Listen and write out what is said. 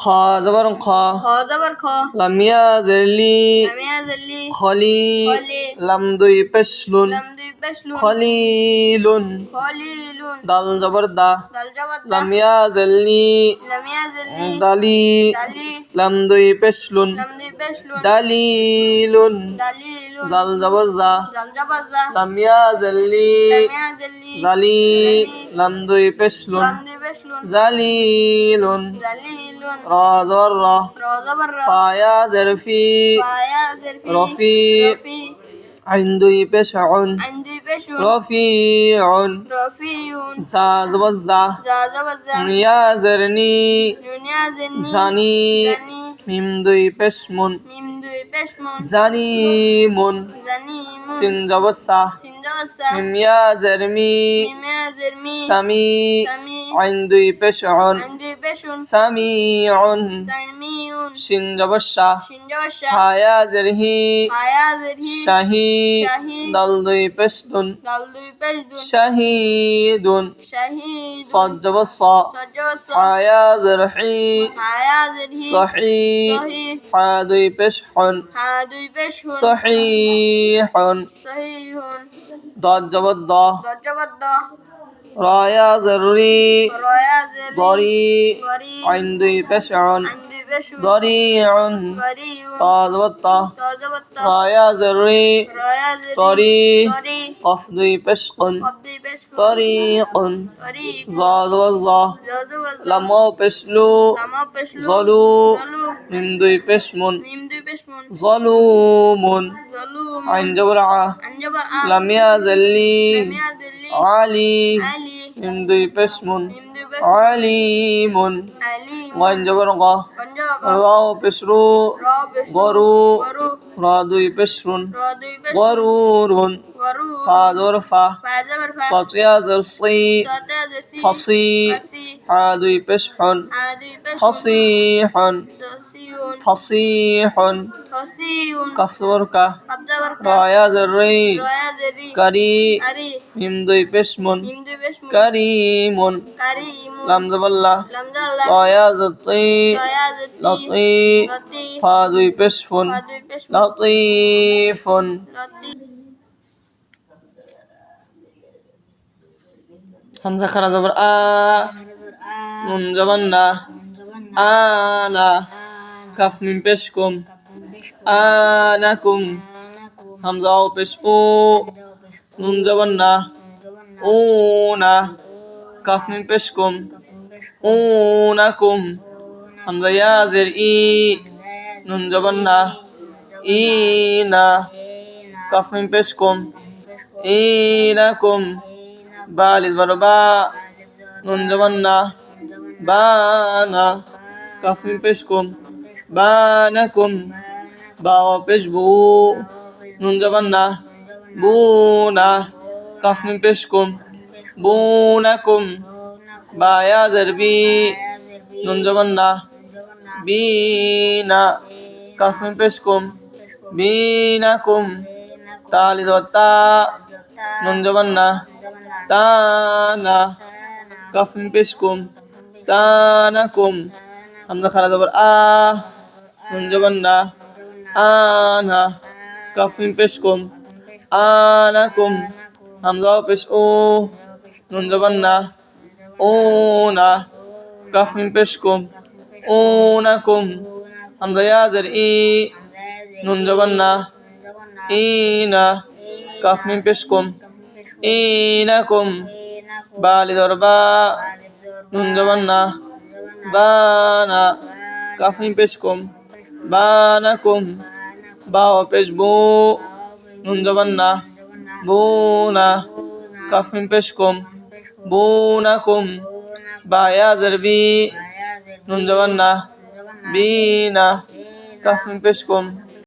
খ জবর খ। খ জবর খ। লাম ইয়াজের লি লাম ইয়াজের লি খলি। লাম দুই পেশ লুন লাম দুই পেশ লুন খলিলুন। খলিলুন। দাল জবর দা। দাল জবর দা। লাম ইয়াজের লি লাম ইয়াজের লি দালি। দালি। লাম দুই পেশ লুন লাম দুই পেশ লুন দালিলুন। দালিলুন। জাল জবর জা জাল জবর জা লাম ইয়াজের লি লাম ইয়াজের জালি। লাম দুই পেশ লুন লাম فشل زليل. زليل. را ذرة را زبرة فايا ذرفي فايا ذرفي رفيع. عندي بشع. عندي بشع. رفيع. رفيع. زا زبزا زا زبزا يا زرني. زني. ميم دوي بشمون ميم دوي بشمون زنيمون زنيمون سين زبسا سين زبسا ميم يا زرمي. ميم يا زرمي. سمي. سمي. عندي بشع سميع شنجبشا هايا ذرهي شهيد دلدي بشدن شهيد صجبصا هايا ذرحي صحيح حادي بشح صحيح ضد جبد ضد رايا زري ضريع. عندي بشع. ضريع. طاز وطا. رايا زري طريق قفضي بشق. طريق زاز وزا. لما بشلو. ظلو نمدي بشمن. ظلوم عن جبرعة. لم يزلي. علي. ميم ضيف اسم عليم غين جبر غا غاو بشرو غرو را ضيف اسم غرور فا ظرفة صوتيا زرصي فصي حا ضيف اسم فصيح فصيح কাসওয়ারকা রয়া জরুরি কারি মিম দুই পেশমুন কারিমুন লাম জবাল্লা রয়া জতি লতি ফা দুই পেশফুন লতিফুন হামজা খারা জবর আ নুন জবান্না আনা কাফ মিম পেশকুম আনাকুম হামজা ও পেশ ও নুন জবান না ও না কাফ মিম পেশ কুম উনাকুম, হামজা ইয়া জের ই, নুন জবান না ই না কাফ মিম পেশ কুম ইনাকুম বালিদ বড় বা নুন জবান না বানা কাফ মিম পেশ কুম বানাকুম বা পেশ বু। নুন জবান না। বুনা কাফ মিম পেশ কুম। বা ইয়া জরবি নুন জবান না। বিনা কাফ মিম পেশ কুম। বিনাকুম তালি তা নুন জবান না। তানা কাফ মিম পেশ কুম। তানাকুম হামজা খারা জবর আ। নুন জবান না। কাফ মিম পেশ কুম আনাকুম হামজা ও পেশ ও, নুন জবান না, ও না কাফ মিম পেশ কুম ওনাকুম হামজা ইয়া জের ই, নুন জবান না ইনা কাফ মিম পেশ কুম ইনাকুম বালি না কুম বানাকুম বা পেশ বু নুন জবান না বুনা কাফ মিম পেশ কুম বুনাকুম বা ইয়া জরবি নুন জবান না বিনা কাফ মিম পেশ কুম